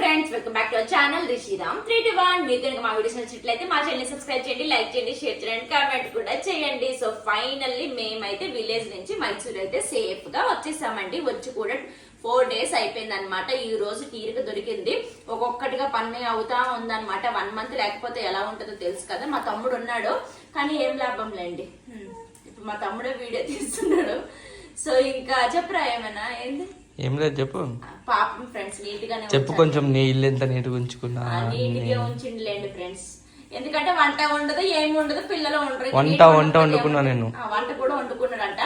Friends welcome back to our channel Rishiram three two one మీరు కనుక మా videos నచ్చినట్లయితే మా ఛానల్ సబ్స్క్రైబ్ చేయండి లైక్ చేయండి షేర్ చేయండి కామెంట్ కూడా చేయండి. సో ఫైనల్లీ మేమైతే విలేజ్ నుంచి మైసూర్ అయితే సేఫ్గా వచ్చేసామండి. వచ్చి కూడా ఫోర్ డేస్ అయిపోయింది అనమాట ఈ రోజు తీరిక దొరికింది. ఒక్కొక్కటిగా పని అవుతా ఉందన్నమాట. వన్ మంత్ లేకపోతే ఎలా ఉంటుందో తెలుసు కదా. మా తమ్ముడు ఉన్నాడు. కానీ ఏం లాభం లేండి. ఇప్పుడు మా తమ్ముడే వీడియో తీస్తున్నాడు. సో ఇంకా చెప్పరా ఏమైనా? ఏంది? ఏం లేదు చెప్పు. పాపం ఫ్రెండ్స్ నీట్ గానే చెప్పు కొంచెం నీ ఇల్లు ఎంత నీట్గా ఉంచుకున్నా. నీట్గా ఉంచిండిలేండి ఫ్రెండ్స్ ఎందుకంటే వంట ఉండదు ఏమి ఉండదు పిల్లలు ఉండరు వంట, వంట వండుకున్నా నేను. ఆ, వంట కూడా వండుకున్నాడంట.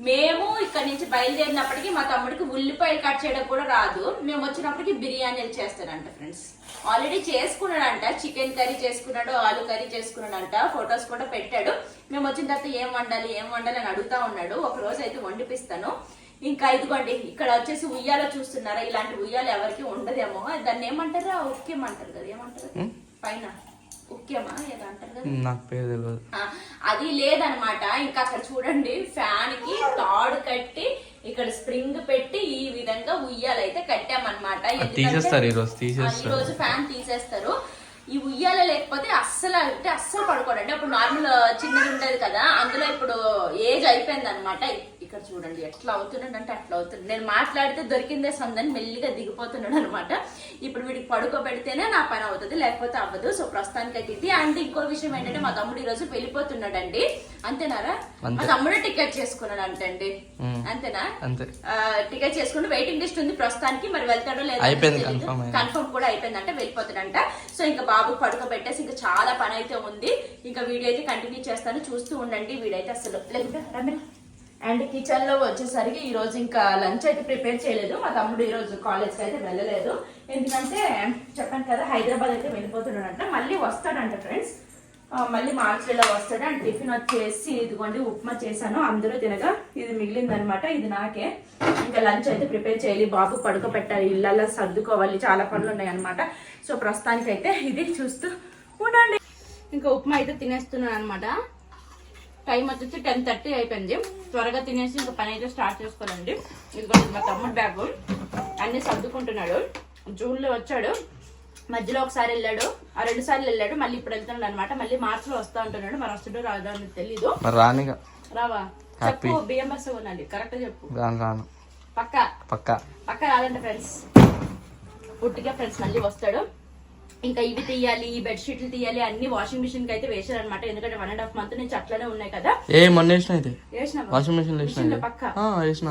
మేము ఇక్కడ నుంచి బయలుదేరినప్పటికీ మా తమ్ముడికి ఉల్లిపాయలు కట్ చేయడం కూడా రాదు. మేము వచ్చినప్పటికి బిర్యానీలు చేస్తాడంట ఫ్రెండ్స్ ఆల్రెడీ చేసుకున్నాడంట. చికెన్ కర్రీ చేసుకున్నాడు ఆలు కర్రీ చేసుకున్నాడంట. ఫొటోస్ కూడా పెట్టాడు. మేము వచ్చిన తర్వాత ఏం వండాలి ఏం వండాలి అని అడుగుతా ఉన్నాడు. ఒక రోజు అయితే వండిపిస్తాను. ఇంకా ఇదిగోండి ఇక్కడ వచ్చేసి ఉయ్యాల చూస్తున్నారా? ఇలాంటి ఉయ్యాలు ఎవరికి ఉండదేమో. దాన్ని ఏమంటారా ఉక్కేమంటారు కదా ఏమంటారు? పైన. ఉక్కేమా? ఏదో అంటారు కదా. నాకు పేరు తెలియదు అది లేదనమాట. ఇంకా అక్కడ చూడండి ఫ్యాన్కి తాడు కట్టి ఇక్కడ స్ప్రింగ్ పెట్టి ఈ విధంగా ఉయ్యాలైతే కట్టామన్నమాట. తీసేస్తారు ఈరోజు, ఆ, తీసేస్తారు. ఈ రోజు ఫ్యాన్ తీసేస్తారు. ఈ ఉయ్యాల లేకపోతే అస్సలు అంటే అస్సలు పడుకోడు అంటే అప్పుడు నార్మల్ చిన్నది ఉండేది కదా. అందులో ఇప్పుడు ఏజ్ అయిపోయింది అనమాట ఇక్కడ చూడండి ఎట్లా అవుతున్నాడు అంటే అట్లా అవుతుంది నేను మాట్లాడితే దొరికిందే సందని మెల్లిగా దిగిపోతున్నాడు అనమాట. ఇప్పుడు వీడికి పడుకోబెడితేనే నా పని అవుతుంది లేకపోతే అవ్వదు. సో ప్రస్తుతానికి అయితే ఇది. అండ్ ఇంకో విషయం ఏంటంటే మా తమ్ముడు ఈ రోజు వెళ్ళిపోతున్నాడండి. అంతేనారా? మా తమ్ముడే టికెట్ చేసుకున్నాడు అంటండి అంతేనా? టికెట్ చేసుకుంటూ వెయిటింగ్ లిస్ట్ ఉంది ప్రస్తుతానికి. మరి వెళ్తాడో లేదో అయిపోయింది. కన్ఫర్మ్ కూడా అయిపోయిందంట వెళ్ళిపోతాడంట. సో ఇంకా బాబు పడుకోబెట్టేసి ఇంకా చాలా పని అయితే ఉంది. ఇంకా వీడియో అయితే కంటిన్యూ చేస్తాను. చూస్తూ ఉండండి. వీడైతే అసలు లేకుంటే రమ్య. అండ్ కిచెన్లో వచ్చేసరికి ఈ రోజు ఇంకా లంచ్ అయితే ప్రిపేర్ చేయలేదు. మా తమ్ముడు ఈ రోజు కాలేజ్ అయితే వెళ్ళలేదు. ఎందుకంటే చెప్పాను కదా హైదరాబాద్ అయితే వెళ్ళిపోతున్నాడంట. మళ్ళీ వస్తాడంట ఫ్రెండ్స్. మళ్ళీ మార్చిలో వస్తాడు. అండ్ టిఫిన్ వచ్చేసి ఇదిగోండి ఉప్మా చేశాను. అందరూ తినగా ఇది మిగిలింది అనమాట ఇది నాకే. ఇంకా లంచ్ అయితే ప్రిపేర్ చేయాలి. బాబు పడుకోబెట్టాలి. ఇళ్ళల్లో సర్దుకోవాలి. చాలా పనులు ఉన్నాయి అనమాట సో ప్రస్తుతానికి అయితే ఇది చూస్తూ ఉండండి. ఇంకా ఉప్మా అయితే తినేస్తున్నాను అనమాట టైం వచ్చేసి టెన్ థర్టీ అయిపోయింది. త్వరగా తినేసి ఇంకా పని అయితే స్టార్ట్ చేసుకోవాలండి. ఇదిగోండి మా తమ్ముడు బ్యాగ్. అన్ని సర్దుకుంటున్నాడు. జూన్లో వచ్చాడు. మధ్యలో ఒకసారి వెళ్ళాడు. ఆ రెండు సార్లు వెళ్ళాడు. మళ్ళీ ఇప్పుడు వెళ్తున్నాడు అనమాట మళ్ళీ మార్చిలో వస్తా ఉంటున్నాడు మరి వస్తాడో రాదో అని తెలీదు. రానిగా. రావా. చెప్పు బియ్యం ఉన్నది కరెక్ట్ చెప్పు. రాను పక్క? పక్క. పక్క రాదంట ఫ్రెండ్స్ పుట్టిగా ఫ్రెండ్స్ మళ్ళీ వస్తాడు. ఇంకా ఇవి తీయాలి ఈ బెడ్షీట్లు తీయాలి అన్ని వాషింగ్ మిషన్కి అయితే వేసారు అనమాట ఎందుకంటే వన్ అండ్ హాఫ్ మంత్ నుంచి అట్లనే ఉన్నాయి కదా. ఏ మొన్న వేసిన అయితే వాషింగ్ మెషిన్ వేసిన పక్క? వేసిన.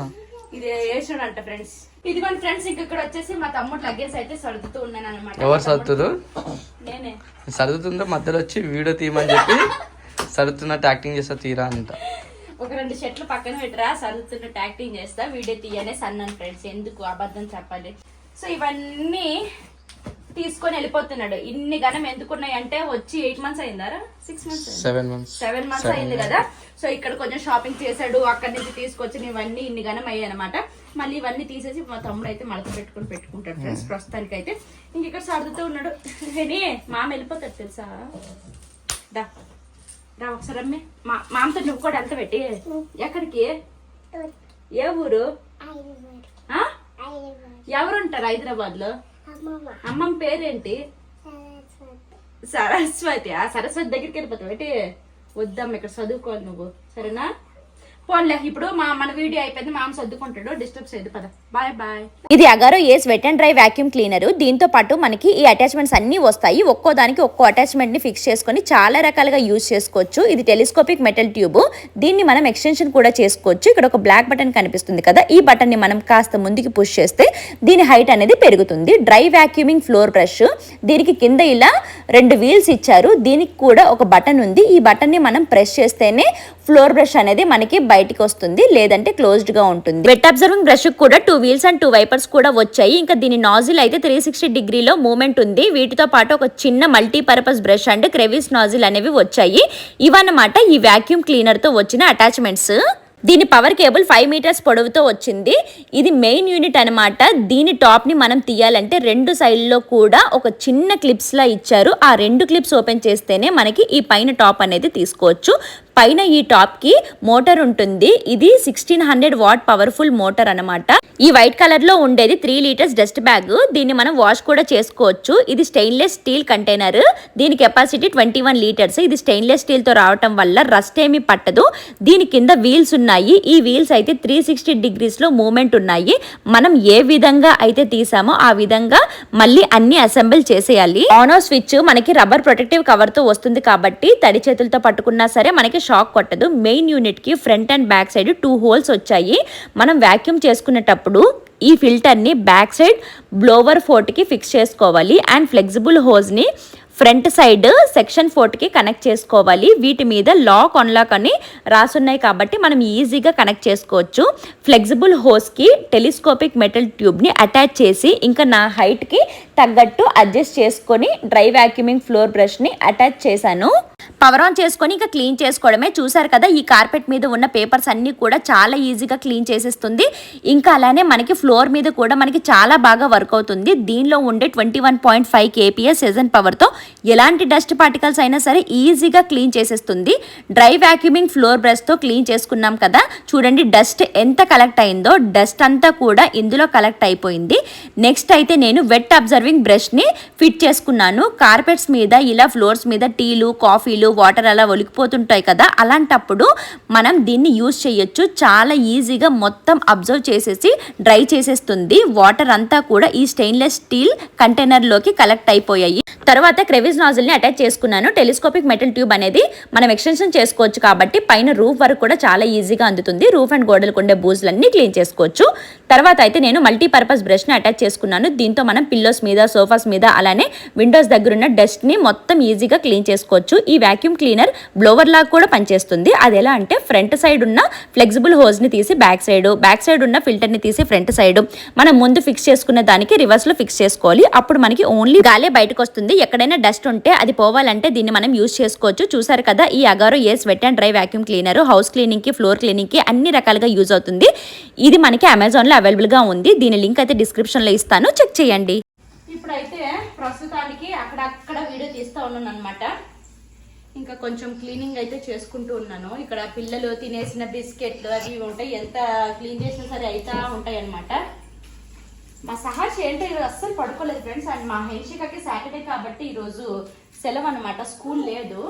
ఇది వేసాడంట ఫ్రెండ్స్ ఇదిగోండి ఫ్రెండ్స్ ఇంక ఇక్కడ వచ్చేసి మా తమ్ముడు లగేజ్ అయితే సర్దుతూ ఉన్నాను అనమాట ఎవరు సర్దుతురు? నేనే. సర్దుతుంటే మధ్యలో వచ్చి వీడియో తీయమని చెప్పి సర్దుతున్నట్టు యాక్టింగ్ చేస్తా తీరా అంట. ఒక రెండు షర్ట్లు పక్కన పెట్టరా సర్దుతున్నట్టు యాక్టింగ్ చేస్తా వీడియో తీయనే సన్నాను ఫ్రెండ్స్ ఎందుకు? అబద్ధం చెప్పాలి. సో ఇవన్నీ తీసుకొని వెళ్ళిపోతున్నాడు. ఇన్ని గనం ఎందుకున్నాయి అంటే వచ్చి eight months అయిందారా? Six months seven months seven months అయింది కదా. సో ఇక్కడ కొంచెం షాపింగ్ చేశాడు అక్కడి నుంచి తీసుకొచ్చిన ఇవన్నీ ఇన్ని గనం అయ్యాయి అనమాట మళ్ళీ ఇవన్నీ తీసేసి మా తమ్ముడు అయితే మడత పెట్టుకుని పెట్టుకుంటాడు ఫ్రెండ్స్ ప్రస్తుతానికి అయితే ఇంక ఇక్కడ సర్దుతూ ఉన్నాడు. హేని మామ వెళ్ళిపోతాడు తెలుసా? దా. రా ఒకసారి అమ్మే మా మామతో నువ్వు కూడా ఎంత పెట్టి. ఎక్కడికి? ఏ ఊరు? ఎవరుంటారు హైదరాబాద్. లో అమ్మమ్మ పేరేంటి? సరస్వతి. ఆ సరస్వతి దగ్గరికి వెళ్ళిపోతావు. ఏంటి? వద్దమ్మ ఇక్కడ చదువుకోవాలి నువ్వు. సరేనా? పోన్లే ఇప్పుడు మా మన వీడియో అయిపోయింది మామ సర్దుకుంటాడు. డిస్టర్బ్ చేయదు పద. బాయ్ బాయ్ ఇది Agaro Ace wet and dry vacuum cleaner దీంతో పాటు మనకి ఈ అటాచ్మెంట్స్ అన్ని వస్తాయి. ఒక్కో దానికి ఒక్కో అటాచ్మెంట్ని ఫిక్స్ చేసుకొని చాలా రకాలుగా యూజ్ చేసుకోవచ్చు. ఇది టెలిస్కోపిక్ మెటల్ ట్యూబ్ దీన్ని మనం ఎక్స్టెన్షన్ కూడా చేసుకోవచ్చు. ఇక్కడ ఒక బ్లాక్ బటన్ కనిపిస్తుంది కదా ఈ బటన్ని మనం కాస్త ముందుకి పుష్ చేస్తే దీని హైట్ అనేది పెరుగుతుంది. డ్రై వాక్యూమింగ్ ఫ్లోర్ బ్రష్ దీనికి కింద ఇలా రెండు వీల్స్ ఇచ్చారు. దీనికి కూడా ఒక బటన్ ఉంది. ఈ బటన్ని మనం ప్రెస్ చేస్తేనే ఫ్లోర్ బ్రష్ అనేది మనకి బయటికి వస్తుంది లేదంటే క్లోజ్డ్గా ఉంటుంది. వెట్ అబ్జర్వింగ్ బ్రష్ కూడా two wheels and two wipers కూడా వచ్చాయి. ఇంకా దీని నాజిల్ అయితే త్రీ సిక్స్టీ డిగ్రీలో మూమెంట్ ఉంది. వీటితో పాటు ఒక చిన్న multipurpose brush and crevice nozzle అనేవి వచ్చాయి. ఇవన్నమాట ఈ వాక్యూమ్ క్లీనర్తో వచ్చిన అటాచ్మెంట్స్ దీని పవర్ కేబుల్ ఫైవ్ మీటర్స్ పొడవుతో వచ్చింది. ఇది మెయిన్ యూనిట్ అనమాట దీని టాప్ని మనం తీయాలంటే రెండు సైడ్లో కూడా ఒక చిన్న క్లిప్స్ లా ఇచ్చారు. ఆ రెండు క్లిప్స్ ఓపెన్ చేస్తేనే మనకి ఈ పైన టాప్ అనేది తీసుకోవచ్చు. పైన ఈ టాప్కి మోటార్ ఉంటుంది. ఇది sixteen hundred watt powerful motor అన్నమాట. ఈ వైట్ కలర్లో ఉండేది త్రీ లీటర్స్ డస్ట్ బ్యాగ్ దీన్ని మనం వాష్ కూడా చేసుకోవచ్చు. ఇది స్టెయిన్లెస్ స్టీల్ కంటైనర్ దీని కెపాసిటీ ట్వంటీ వన్ లీటర్స్ ఇది స్టెయిన్లెస్ స్టీల్తో రావటం వల్ల రస్ట్ ఏమీ పట్టదు. దీని కింద వీల్స్ ఉన్నాయి. ఈ వీల్స్ అయితే త్రీ సిక్స్టీ డిగ్రీస్లో మూమెంట్ ఉన్నాయి. మనం ఏ విధంగా అయితే తీసామో ఆ విధంగా మళ్ళీ అన్ని అసెంబుల్ చేసేయాలి. ఆన్ స్విచ్ మనకి రబ్బర్ ప్రొటెక్టివ్ కవర్తో వస్తుంది కాబట్టి తడి చేతులతో పట్టుకున్నా సరే మనకి షాక్ కొట్టదు. మెయిన్ యూనిట్కి front and back side two holes వచ్చాయి. మనం వాక్యూమ్ చేసుకునేటప్పుడు ఈ ఫిల్టర్ని బ్యాక్ సైడ్ బ్లోవర్ ఫోర్ట్కి ఫిక్స్ చేసుకోవాలి. అండ్ ఫ్లెక్సిబుల్ హోజ్ని ఫ్రంట్ సైడ్ సెక్షన్ ఫోర్ట్కి కనెక్ట్ చేసుకోవాలి. వీటి మీద లాక్ అన్లాక్ అని రాసున్నాయి కాబట్టి మనం ఈజీగా కనెక్ట్ చేసుకోవచ్చు. ఫ్లెక్సిబుల్ హోస్కి టెలిస్కోపిక్ మెటల్ ట్యూబ్ని అటాచ్ చేసి ఇంకా నా హైట్కి తగ్గట్టు అడ్జస్ట్ చేసుకొని డ్రై వ్యాక్యూమింగ్ ఫ్లోర్ బ్రష్ని అటాచ్ చేశాను. పవర్ ఆన్ చేసుకొని ఇంకా క్లీన్ చేసుకోవడమే. చూసారు కదా ఈ కార్పెట్ మీద ఉన్న పేపర్స్ అన్నీ కూడా చాలా ఈజీగా క్లీన్ చేసేస్తుంది. ఇంకా అలానే మనకి ఫ్లోర్ మీద కూడా మనకి చాలా బాగా వర్క్ అవుతుంది. దీనిలో ఉండే twenty one point five KPS suction పవర్తో ఎలాంటి డస్ట్ పార్టికల్స్ అయినా సరే ఈజీగా క్లీన్ చేసేస్తుంది. డ్రై వ్యాక్యూమింగ్ ఫ్లోర్ బ్రష్తో క్లీన్ చేసుకున్నాం కదా. చూడండి డస్ట్ ఎంత కలెక్ట్ అయిందో డస్ట్ అంతా కూడా ఇందులో కలెక్ట్ అయిపోయింది. నెక్స్ట్ అయితే నేను వెట్ సర్వింగ్ బ్రష్ని ఫిట్ చేసుకున్నాను. కార్పెట్స్ మీద ఇలా ఫ్లోర్స్ మీద టీలు కాఫీలు వాటర్ అలా ఒలికిపోతుంటాయి కదా అలాంటప్పుడు మనం దీన్ని యూజ్ చేయొచ్చు. చాలా ఈజీగా మొత్తం అబ్జర్వ్ చేసేసి డ్రై చేసేస్తుంది. వాటర్ అంతా కూడా ఈ స్టెయిన్లెస్ స్టీల్ కంటైనర్లోకి కలెక్ట్ అయిపోయాయి. తర్వాత క్రెవిస్ నాజిల్ని అటాచ్ చేసుకున్నాను. టెలిస్కోపిక్ మెటల్ ట్యూబ్ అనేది మనం ఎక్స్టెన్షన్ చేసుకోవచ్చు కాబట్టి పైన రూఫ్ వరకు కూడా చాలా ఈజీగా అందుతుంది. రూఫ్ అండ్ గోడలకు ఉండే బూజులన్నీ క్లీన్ చేసుకోవచ్చు. తర్వాత అయితే నేను మల్టీపర్పస్ బ్రష్ని అటాచ్ చేసుకున్నాను. దీంతో మనం పిల్లోస్ మీద సోఫాస్ మీద అలానే విండోస్ దగ్గర ఉన్న డస్ట్ని మొత్తం ఈజీగా క్లీన్ చేసుకోవచ్చు. ఈ వాక్యూమ్ క్లీనర్ బ్లోవర్ లాగా కూడా పనిచేస్తుంది. అది ఎలా అంటే ఫ్రంట్ సైడ్ ఉన్న ఫ్లెక్సిబుల్ హోజ్ని తీసి బ్యాక్ సైడ్ బ్యాక్ సైడ్ ఉన్న ఫిల్టర్ని తీసి ఫ్రంట్ సైడ్ మనం ముందు ఫిక్స్ చేసుకున్న దానికి రివర్స్లో ఫిక్స్ చేసుకోవాలి. అప్పుడు మనకి ఓన్లీ గాలే బయటకు వస్తుంది. ఎక్కడైనా డస్ట్ ఉంటే అది పోవాలంటే దీన్ని మనం యూజ్ చేసుకోవచ్చు. చూసారు కదా ఈ Agaro ace wet and dry vacuum cleaner house క్లీనింగ్కి floor క్లీనింగ్కి అన్ని రకాలుగా యూజ్ అవుతుంది. ఇది మనకి అమెజాన్లో అవైలబుల్గా ఉంది. దీని లింక్ అయితే డిస్క్రిప్షన్లో ఇస్తాను. చెక్ చేయండి. ఇప్పుడైతే ప్రస్తుతానికి అక్కడక్కడ వీడియో తీస్తూ ఉన్నాను అనమాట ఇంకా కొంచెం క్లీనింగ్ అయితే చేసుకుంటూ ఉన్నాను. ఇక్కడ పిల్లలు తినేసిన బిస్కెట్లు అవి ఉంటాయి. ఎంత క్లీన్ చేసినా సరే అవుతా ఉంటాయి అనమాట మా సహాష్ ఏంటో ఈరోజు అస్సలు పడుకోలేదు ఫ్రెండ్స్ అండ్ మా హెన్షికకి సాటర్డే కాబట్టి ఈరోజు సెలవు అనమాట స్కూల్ లేదు.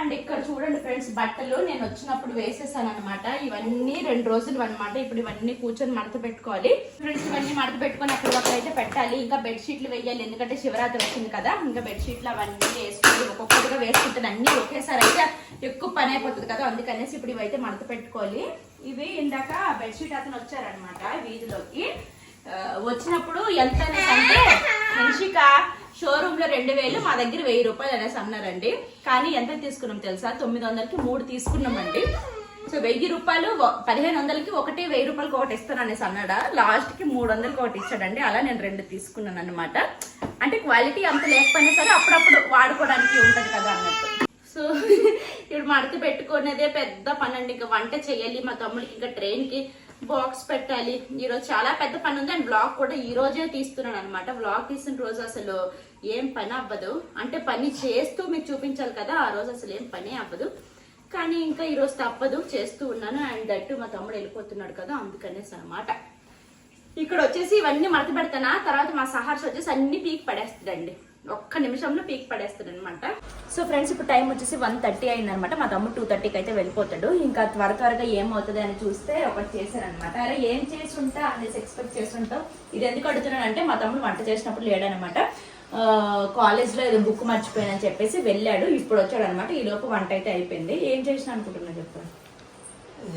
అండ్ ఇక్కడ చూడండి ఫ్రెండ్స్ బట్టలు నేను వచ్చినప్పుడు వేసేసాను అనమాట ఇవన్నీ రెండు రోజులు అనమాట ఇప్పుడు ఇవన్నీ కూర్చొని మడత పెట్టుకోవాలి. ఫ్రెండ్స్ ఇవన్నీ మడత పెట్టుకొని అక్కడ పెట్టాలి. ఇంకా బెడ్షీట్లు వేయాలి. ఎందుకంటే శివరాత్రి వచ్చింది కదా. ఇంకా బెడ్షీట్లు అవన్నీ వేసుకొని ఒక్కొక్కటిగా వేసుకుంటాను. అన్ని ఒకేసారి అయితే ఎక్కువ పని అయిపోతుంది కదా. అందుకనేసి ఇప్పుడు ఇవైతే మడత పెట్టుకోవాలి. ఇవి ఇందాక బెడ్షీట్ అతను వచ్చారనమాట వీధిలోకి. వచ్చినప్పుడు ఎంత అంటే మనిషిక? షోరూమ్లో రెండు వేలు మా దగ్గర వెయ్యి రూపాయలు అనేసి అన్నారండి. కానీ ఎంత తీసుకున్నాం తెలుసా? తొమ్మిది వందలకి మూడు తీసుకున్నామండి. సో వెయ్యి రూపాయలు పదిహేను వందలకి ఒకటి వెయ్యి రూపాయలకి ఒకటి ఇస్తాను అనేసి అన్నాడా? లాస్ట్కి మూడు వందలకి ఒకటి ఇచ్చాడండి. అలా నేను రెండు తీసుకున్నాను అనమాట అంటే క్వాలిటీ అంత లేకపోయినా సరే అప్పుడప్పుడు వాడుకోవడానికి ఉంటుంది కదా అన్నట్టు. సో ఇప్పుడు మడత పెట్టుకునేదే పెద్ద పని అండి ఇంకా వంట చేయాలి మా తమ్ముడికి ఇంకా ట్రైన్కి బాక్స్ పెట్టాలి. ఈ రోజు చాలా పెద్ద పని ఉంది. అండ్ బ్లాగ్ కూడా ఈ రోజే తీస్తున్నాను అనమాట బ్లాగ్ తీసిన రోజు అసలు ఏం పని అవ్వదు. అంటే పని చేస్తూ మీకు చూపించాలి కదా ఆ రోజు అసలు ఏం పని అవ్వదు. కానీ ఇంకా ఈరోజు తప్పదు. చేస్తూ ఉన్నాను. అండ్ దట్టు మా తమ్ముడు వెళ్ళిపోతున్నాడు కదా అందుకనేసి అనమాట ఇక్కడ వచ్చేసి ఇవన్నీ మడత పెడతానా? తర్వాత మా సహార్స్ వచ్చేసి అన్ని పీక్ పడేస్తుందండి. ఒక్క నిమిషంలో పీక్ పడేస్తాడు అనమాట సో ఫ్రెండ్స్ ఇప్పుడు టైం వచ్చేసి వన్ థర్టీ అయింది అనమాట మా తమ్ముడు టూ థర్టీకి అయితే వెళ్ళిపోతాడు. ఇంకా త్వర త్వరగా ఏమవుతుంది అని చూస్తే ఒకటి చేశారనమాట అరే ఏం చేసి ఉంటా అనేసి ఎక్స్పెక్ట్ చేస్తుంటావు. ఇది ఎందుకు అడుగుతున్నాను అంటే మా తమ్ముడు వంట చేసినప్పుడు లేడనమాట కాలేజ్లో ఏదో బుక్ మర్చిపోయానని చెప్పేసి వెళ్ళాడు. ఇప్పుడు వచ్చాడు అనమాట ఈ లోపు వంట అయితే అయిపోయింది. ఏం చేసిన అనుకుంటున్నా చెప్పు.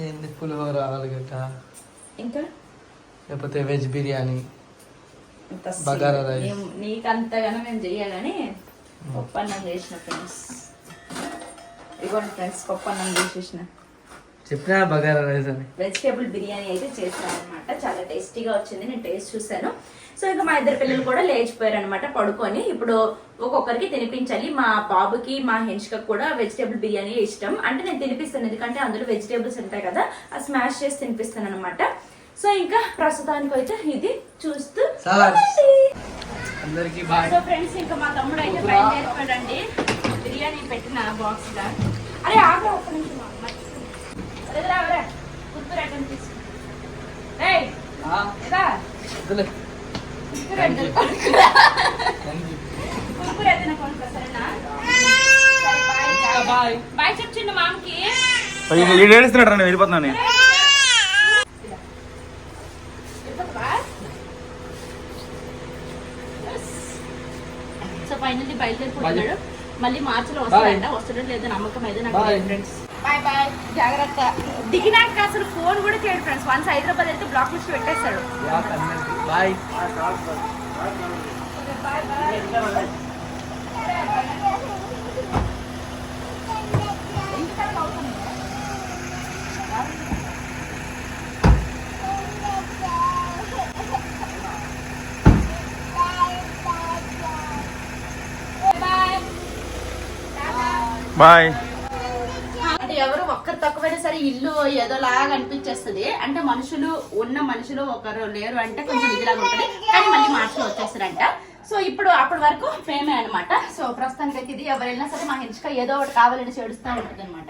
ఏంది పులిహోర ఆలుగడ్డ? ఇంకా? లేకపోతే వెజ్ బిర్యానీ? అంత బగారా రైస్. ఏం- నీకంతగానో మేము చెయ్యాలని పప్పన్నం చేసిన ఫ్రెండ్స్. ఇదిగోండి ఫ్రెండ్స్ పప్పన్నం చేసేసిన చెప్పినా బగారా రైస్ అని? వెజిటేబుల్ బిర్యానీ అయితే చేశాను అనమాట చాలా టేస్టీగా వచ్చింది నేను టేస్ట్ చూశాను. సో ఇక మా ఇద్దరు పిల్లలు కూడా లేచిపోయారు అనమాట పడుకొని. ఇప్పుడు ఒక్కొక్కరికి తినిపించాలి. మా బాబుకి మా హెన్షికకు కూడా వెజిటేబుల్ బిర్యానీ ఇష్టం. అంటే నేను తినిపిస్తాను ఎందుకంటే అందులో వెజిటేబుల్స్ ఉంటాయి కదా ఆ స్మాష్ చేసి తినిపిస్తాను అనమాట సో ఇంకా ప్రస్తుతానికి అయితే ఇది చూస్తూ. అందరికి బాయ్. సో ఫ్రెండ్స్ ఇంకా మా తమ్ముడు అయితే బయలుదేరిపోయాడండి బిర్యానీ పెట్టిన బాక్స్గా. అరే ఆగ్రా ఒక్క నిమిషం మర్చిపోయాను. అరే, రా, రా. కుర్కురే ఐటమ్ తీసుకో. ఏయ్, ఇదా, కుర్కురే ఐటమ్ కొనుక్కురా. కుర్కురే అయితే నాకు కొనుక్కో, సరేనా? సరే, బాయ్, జాగ్రత్త. బాయ్ చెప్పు చిన్న మామకి వీడు ఏడుస్తున్నాడు రా నేను వెళ్ళిపోతున్నాను ఫైనల్లీ బయలుదేరిపోతున్నాడు మళ్ళీ మార్చిలో వస్తాడంట. వస్తాడో లేదో నమ్మకం అయితే నాకు ఫ్రెండ్స్ బాయ్ బాయ్. జాగ్రత్త. దిగినాక అసలు ఫోన్ కూడా చేయడు ఫ్రెండ్స్ వన్స్ హైదరాబాద్ అయితే బ్లాక్ లిస్ట్ పెట్టేస్తాడు. Bye bye. అంటే ఎవరు ఒక్కరు తక్కువైనా సరే ఇల్లు ఏదో లాగా అనిపించేస్తుంది. అంటే మనుషులు ఉన్న మనుషులు ఒకరు లేరు అంటే కొంచెం ఇదిలాగా ఉంటుంది. కానీ మళ్ళీ మార్చిలో వచ్చేస్తారంట సో ఇప్పుడు అప్పటి వరకు ఫేమే అనమాట సో ప్రస్తుతానికి అయితే ఇది ఎవరైనా సరే మా హెంచుక ఏదో ఒకటి కావాలని చేడుస్తూ ఉంటుంది అనమాట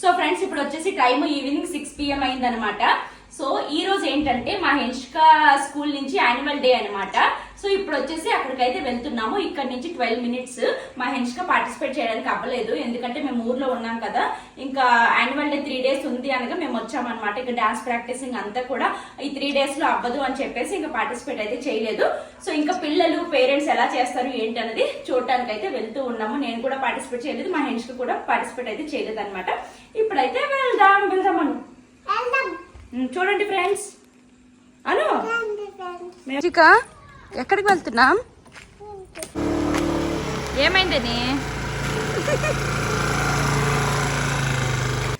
సో ఫ్రెండ్స్ ఇప్పుడు వచ్చేసి టైం ఈవినింగ్ సిక్స్ పిఎం అయిందనమాట సో ఈ రోజు ఏంటంటే మా హెంచుక స్కూల్ నుంచి యాన్యువల్ డే అన్నమాట. సో ఇప్పుడు వచ్చేసి అక్కడికైతే వెళ్తున్నాము. ఇక్కడ నుంచి ట్వెల్వ్ మినిట్స్ మా హెంచుక పార్టిసిపేట్ చేయడానికి అవ్వలేదు. ఎందుకంటే మేము ఊర్లో ఉన్నాం కదా. ఇంకా యాన్యువల్ డే త్రీ డేస్ ఉంది అనగా మేము వచ్చామన్నమాట. ఇక డాన్స్ ప్రాక్టీసింగ్ అంతా కూడా ఈ త్రీ డేస్లో అవ్వదు అని చెప్పేసి ఇంకా పార్టిసిపేట్ అయితే చేయలేదు. సో ఇంకా పిల్లలు పేరెంట్స్ ఎలా చేస్తారు ఏంటి అనేది చూడటానికి అయితే వెళ్తూ ఉన్నాము. నేను కూడా పార్టిసిపేట్ చేయలేదు. మా హెంచుక కూడా పార్టిసిపేట్ అయితే చేయలేదు అనమాట ఇప్పుడైతే వెళ్దాం వెళ్దామను. ఉమ్, చూడండి ఫ్రెండ్స్. అను. ఎక్కడికి వెళ్తున్నాం? ఏమైందని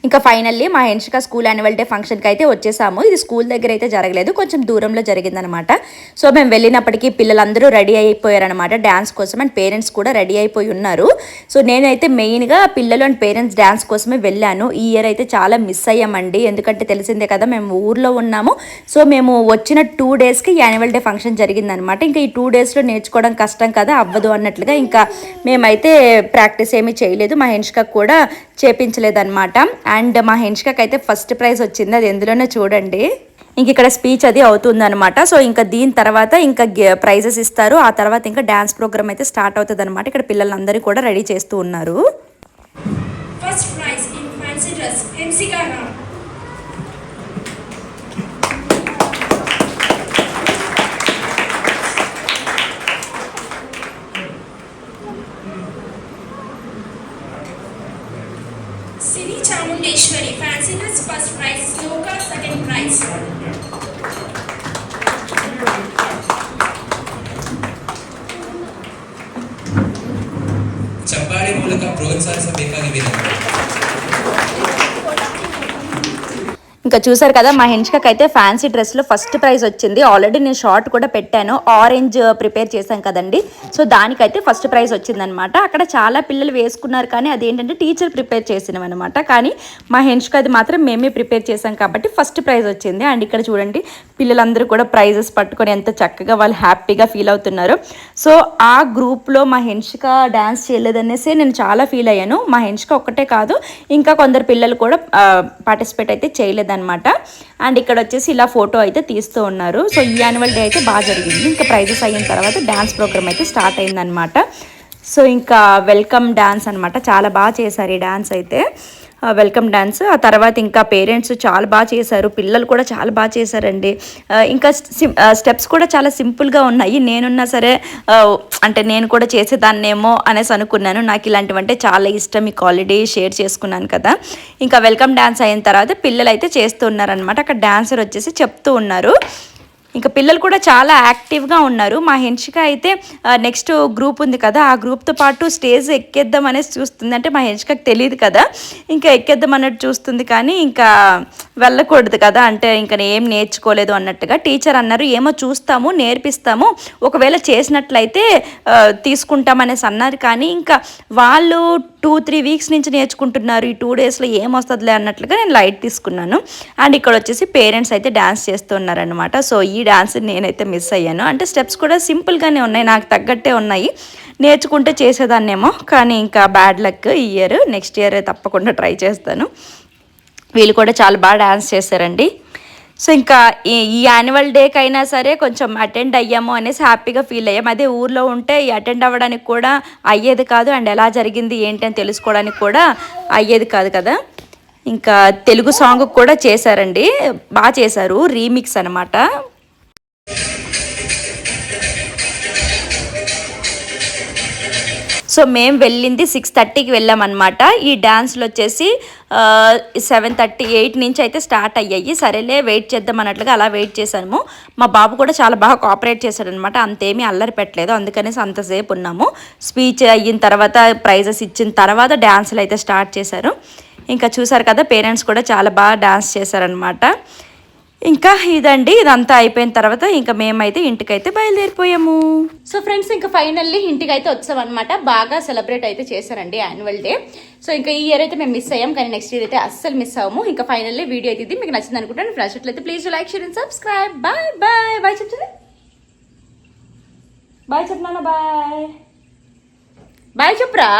ఇంకా ఫైనల్లీ మా హెన్షిక స్కూల్ యాన్యువల్ డే ఫంక్షన్కి అయితే వచ్చేసాము. ఇది స్కూల్ దగ్గర అయితే జరగలేదు. కొంచెం దూరంలో జరిగిందనమాట సో మేము వెళ్ళినప్పటికీ పిల్లలందరూ రెడీ అయిపోయారనమాట డ్యాన్స్ కోసం అండ్ పేరెంట్స్ కూడా రెడీ అయిపోయి ఉన్నారు. సో నేనైతే మెయిన్గా పిల్లలు అండ్ పేరెంట్స్ డ్యాన్స్ కోసమే వెళ్ళాను. ఈ ఇయర్ అయితే చాలా మిస్ అయ్యామండి. ఎందుకంటే తెలిసిందే కదా మేము ఊర్లో ఉన్నాము. సో మేము వచ్చిన టూ డేస్కి యాన్యువల్ డే ఫంక్షన్ జరిగిందనమాట ఇంకా ఈ టూ డేస్లో నేర్చుకోవడం కష్టం కదా అవ్వదు అన్నట్లుగా ఇంకా మేమైతే ప్రాక్టీస్ ఏమీ చేయలేదు. మా హెన్షిక కూడా చేపించలేదన్నమాట. అండ్ మా హెన్షికకి అయితే ఫస్ట్ ప్రైజ్ వచ్చింది అది ఎందులోనో చూడండి. ఇంక ఇక్కడ స్పీచ్ అది అవుతుందన్నమాట. సో ఇంకా దీని తర్వాత ఇంకా ప్రైజెస్ ఇస్తారు. ఆ తర్వాత ఇంకా డ్యాన్స్ ప్రోగ్రామ్ అయితే స్టార్ట్ అవుతుంది అనమాట ఇక్కడ పిల్లలందరూ కూడా రెడీ చేస్తూ ఉన్నారు. First prize in fancy dress, ఇంకా చూసారు కదా మా హెన్షికకి అయితే ఫ్యాన్సీ డ్రెస్లో ఫస్ట్ ప్రైజ్ వచ్చింది. ఆల్రెడీ నేను షార్ట్ కూడా పెట్టాను. ఆరెంజ్ ప్రిపేర్ uh, చేశాం కదండి. సో దానికైతే ఫస్ట్ ప్రైజ్ వచ్చిందనమాట అక్కడ చాలా పిల్లలు వేసుకున్నారు కానీ అదేంటంటే టీచర్ ప్రిపేర్ చేసినవన్నమాట. కానీ మా హెన్షిక అది మాత్రం మేమే ప్రిపేర్ చేశాం కాబట్టి ఫస్ట్ ప్రైజ్ వచ్చింది. అండ్ ఇక్కడ చూడండి పిల్లలందరూ కూడా ప్రైజెస్ పట్టుకొని ఎంత చక్కగా వాళ్ళు హ్యాపీగా ఫీల్ అవుతున్నారు. సో ఆ గ్రూప్లో మా హెన్షిక డ్యాన్స్ చేయలేదనేసి నేను చాలా ఫీల్ అయ్యాను. మా హెన్షిక ఒక్కటే కాదు ఇంకా కొందరు పిల్లలు కూడా uh, పార్టిసిపేట్ అయితే చేయలేదన్నమాట. అండ్ ఇక్కడ వచ్చేసి ఇలా ఫోటో అయితే తీస్తూ ఉన్నారు. సో ఈ యాన్యువల్ డే అయితే బాగా జరిగింది. ఇంకా ప్రైజెస్ అయిన తర్వాత డ్యాన్స్ ప్రోగ్రామ్ అయితే స్టార్ట్ అయిందనమాట సో ఇంకా వెల్కమ్ డ్యాన్స్ అనమాట చాలా బాగా చేశారు ఈ డ్యాన్స్ అయితే. వెల్కమ్ డ్యాన్స్ ఆ తర్వాత ఇంకా పేరెంట్స్ చాలా బాగా చేశారు. పిల్లలు కూడా చాలా బాగా చేశారండి. ఇంకా స్టెప్స్ కూడా చాలా సింపుల్గా ఉన్నాయి. నేనున్నా సరే అంటే నేను కూడా చేసేదాన్నేమో అనేసి అనుకున్నాను. నాకు ఇలాంటివంటే చాలా ఇష్టం. మీకు ఆల్రెడీ షేర్ చేసుకున్నాను కదా. ఇంకా వెల్కమ్ డ్యాన్స్ అయిన తర్వాత పిల్లలు అయితే చేస్తూ ఉన్నారనమాట అక్కడ డ్యాన్సర్ వచ్చేసి చెప్తూ ఉన్నారు. ఇంకా పిల్లలు కూడా చాలా యాక్టివ్గా ఉన్నారు. మా హెన్షిక అయితే నెక్స్ట్ గ్రూప్ ఉంది కదా ఆ గ్రూప్తో పాటు స్టేజ్ ఎక్కేద్దాం అనేసి చూస్తుంది. అంటే మా హెన్షికకు తెలియదు కదా ఇంకా ఎక్కేద్దాం అన్నట్టు చూస్తుంది కానీ ఇంకా వెళ్ళకూడదు కదా అంటే ఇంకా ఏం నేర్చుకోలేదు అన్నట్టుగా. టీచర్ అన్నారు ఏమో చూస్తాము నేర్పిస్తాము ఒకవేళ చేసినట్లయితే తీసుకుంటామనేసి అన్నారు. కానీ ఇంకా వాళ్ళు టూ త్రీ వీక్స్ నుంచి నేర్చుకుంటున్నారు. ఈ టూ డేస్లో ఏమొస్తుందిలే అన్నట్లుగా నేను లైట్ తీసుకున్నాను. అండ్ ఇక్కడ వచ్చేసి పేరెంట్స్ అయితే డ్యాన్స్ చేస్తున్నారనమాట సో ఈ డ్యాన్స్ నేనైతే మిస్ అయ్యాను. అంటే స్టెప్స్ కూడా సింపుల్గానే ఉన్నాయి. నాకు తగ్గట్టే ఉన్నాయి. నేర్చుకుంటే చేసేదాన్నేమో. కానీ ఇంకా బ్యాడ్ లక్ ఈ ఇయర్. నెక్స్ట్ ఇయర్ తప్పకుండా ట్రై చేస్తాను. వీళ్ళు కూడా చాలా బాగా డ్యాన్స్ చేశారండి. సో ఇంకా ఈ ఈ యాన్యువల్ డేకి అయినా సరే కొంచెం అటెండ్ అయ్యాము అనేసి హ్యాపీగా ఫీల్ అయ్యాము అదే ఊర్లో ఉంటే అటెండ్ అవ్వడానికి కూడా అయ్యేది కాదు. అండ్ ఎలా జరిగింది ఏంటి అని తెలుసుకోవడానికి కూడా అయ్యేది కాదు కదా. ఇంకా తెలుగు సాంగ్ కూడా చేశారండి. బాగా చేశారు. రీమిక్స్ అనమాట సో మేము వెళ్ళింది సిక్స్ థర్టీకి వెళ్ళామన్నమాట. ఈ డ్యాన్స్లు వచ్చేసి సెవెన్ థర్టీ ఎయిట్ నుంచి అయితే స్టార్ట్ అయ్యాయి. సరేలే వెయిట్ చేద్దాం అన్నట్లుగా అలా వెయిట్ చేశాము. మా బాబు కూడా చాలా బాగా కోఆపరేట్ చేశాడనమాట అంతేమీ అల్లరి పెట్టలేదు. అందుకనేసి అంతసేపు ఉన్నాము. స్పీచ్ అయిన తర్వాత ప్రైజెస్ ఇచ్చిన తర్వాత డ్యాన్సులు అయితే స్టార్ట్ చేశారు. ఇంకా చూసారు కదా పేరెంట్స్ కూడా చాలా బాగా డ్యాన్స్ చేశారనమాట ఇంకా ఇదండి ఇదంతా అయిపోయిన తర్వాత ఇంకా మేమైతే ఇంటికైతే బయలుదేరిపోయాము. సో ఫ్రెండ్స్ ఇంకా ఫైనల్లీ ఇంటికి అయితే వచ్చాం అనమాట బాగా సెలబ్రేట్ అయితే చేశారండి యాన్యువల్ డే. సో ఇంకా ఈ ఇయర్ అయితే మేము మిస్ అయ్యాం కానీ నెక్స్ట్ ఇయర్ అయితే అస్సలు మిస్ అవ్వము. ఇంకా ఫైనల్లీ వీడియో అయితే ఇది మీకు నచ్చింది అనుకుంటాను ఫ్రెండ్స్ అయితే please like share and subscribe bye bye bye చెప్తుంది. బాయ్ చెప్తున్నా బాయ్ బాయ్ చెప్పురా.